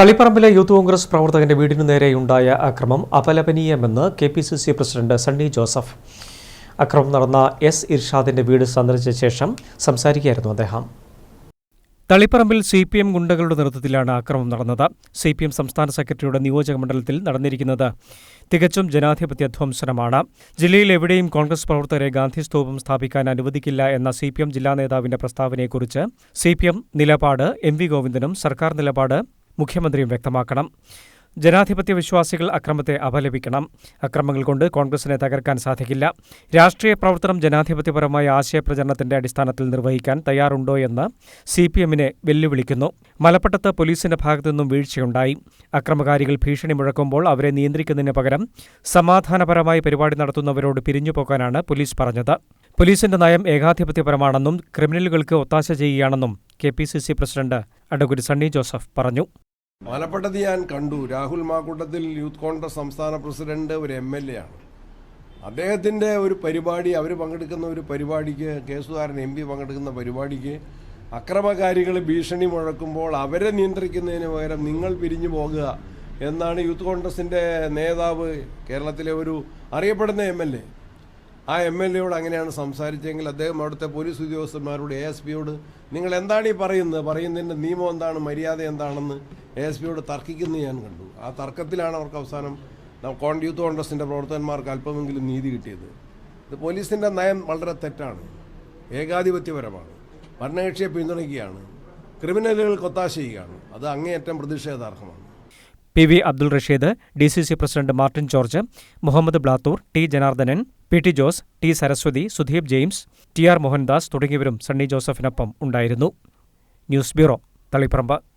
തളിപ്പറമ്പിലെ youth Congress പ്രവർത്തകന്റെ വീടിനു നേരെയുണ്ടായ അക്രമം അപലപനീയമെന്ന് K P C C president Sunny Joseph. അക്രമം നടന്ന എസ് ഇർഷാദിന്റെ വീട് സന്ദർശിച്ച ശേഷം സംസാരിക്കുകയായിരുന്നു അദ്ദേഹം. തളിപ്പറമ്പിൽ സി പി എം ഗുണ്ടകളുടെ നേതൃത്വത്തിലാണ് അക്രമം നടന്നത്. സി പി എം സംസ്ഥാന സെക്രട്ടറിയുടെ നിയോജക മണ്ഡലത്തിൽ നടന്നിരിക്കുന്നത് തികച്ചും ജനാധിപത്യ ധ്വംസനമാണ്. ജില്ലയിൽ എവിടെയും കോൺഗ്രസ് പ്രവർത്തകരെ ഗാന്ധി സ്തൂപം സ്ഥാപിക്കാൻ അനുവദിക്കില്ല എന്ന സി പി എം ജില്ലാ നേതാവിന്റെ പ്രസ്താവനയെക്കുറിച്ച് സി പി എം നിലപാട് എം വി ഗോവിന്ദനും സർക്കാർ നിലപാട് മുഖ്യമന്ത്രിയും വ്യക്തമാക്കണം. ജനാധിപത്യ വിശ്വാസികൾ അക്രമത്തെ അപലപിക്കണം. അക്രമങ്ങൾ കൊണ്ട് കോൺഗ്രസിനെ തകർക്കാൻ സാധിക്കില്ല. രാഷ്ട്രീയ പ്രവർത്തനം ജനാധിപത്യപരമായ ആശയപ്രചരണത്തിന്റെ അടിസ്ഥാനത്തിൽ നിർവഹിക്കാൻ തയ്യാറുണ്ടോ എന്ന് സി പി എമ്മിനെ വെല്ലുവിളിക്കുന്നു. മലപ്പട്ടത്ത് പോലീസിന്റെ ഭാഗത്തുനിന്നും വീഴ്ചയുണ്ടായി. അക്രമകാരികൾ ഭീഷണി മുഴക്കുമ്പോൾ അവരെ നിയന്ത്രിക്കുന്നതിന് പകരം സമാധാനപരമായി പരിപാടി നടത്തുന്നവരോട് പിരിഞ്ഞുപോകാനാണ് പോലീസ് പറഞ്ഞത്. പോലീസിന്റെ നയം ഏകാധിപത്യപരമാണെന്നും ക്രിമിനലുകൾക്ക് ഒത്താശ ചെയ്യുകയാണെന്നും K P C C president advocate Sunny Joseph പറഞ്ഞു. മലപ്പട്ടത്ത് ഞാൻ കണ്ടു. രാഹുൽ മാക്കൂട്ടത്തിൽ യൂത്ത് കോൺഗ്രസ് സംസ്ഥാന പ്രസിഡന്റ് ഒരു എം എൽ എ ആണ്. അദ്ദേഹത്തിന്റെ ഒരു പരിപാടി അവർ പങ്കെടുക്കുന്ന ഒരു പരിപാടിക്ക് കെ സുധാരൻ എം പി പങ്കെടുക്കുന്ന പരിപാടിക്ക് അക്രമകാരികൾ ഭീഷണി മുഴക്കുമ്പോൾ അവരെ നിയന്ത്രിക്കുന്നതിന് പകരം നിങ്ങൾ പിരിഞ്ഞു പോകുക എന്നാണ് യൂത്ത് കോൺഗ്രസിന്റെ നേതാവ് കേരളത്തിലെ ഒരു അറിയപ്പെടുന്ന എം എൽ എ. ആ എം എൽ എയോട് അങ്ങനെയാണ് സംസാരിച്ചെങ്കിൽ അദ്ദേഹം അവിടുത്തെ പോലീസ് ഉദ്യോഗസ്ഥന്മാരോട് എ എസ് പിയോട് നിങ്ങൾ എന്താണ് ഈ പറയുന്നത്? പറയുന്നതിന്റെ നിയമം എന്താണ്? മര്യാദ എന്താണെന്ന് എ എസ് പിയോട് തർക്കിക്കുന്നത് ഞാൻ കണ്ടു. ആ തർക്കത്തിലാണ് അവർക്ക് അവസാനം കോൺ യൂത്ത് കോൺഗ്രസിന്റെ പ്രവർത്തകന്മാർക്ക് അല്പമെങ്കിലും നീതി കിട്ടിയത്. ഇത് പോലീസിന്റെ നയം വളരെ തെറ്റാണ്. ഏകാധിപത്യപരമാണ്. ഭരണകക്ഷിയെ പിന്തുണയ്ക്കുകയാണ്. ക്രിമിനലുകൾ കൊത്താശ ചെയ്യുകയാണ്. അത് അങ്ങേയറ്റം പ്രതിഷേധാർഹമാണ്. P V Abdul Rasheed D C C president Martin George Muhammad Blathur T Janardhanan P T Jose T Saraswathi Sudheep James T R Mohandas തുടങ്ങിയവരും സണ്ണി ജോസഫിനൊപ്പം ഉണ്ടായിരുന്നു. News bureau Taliparamba.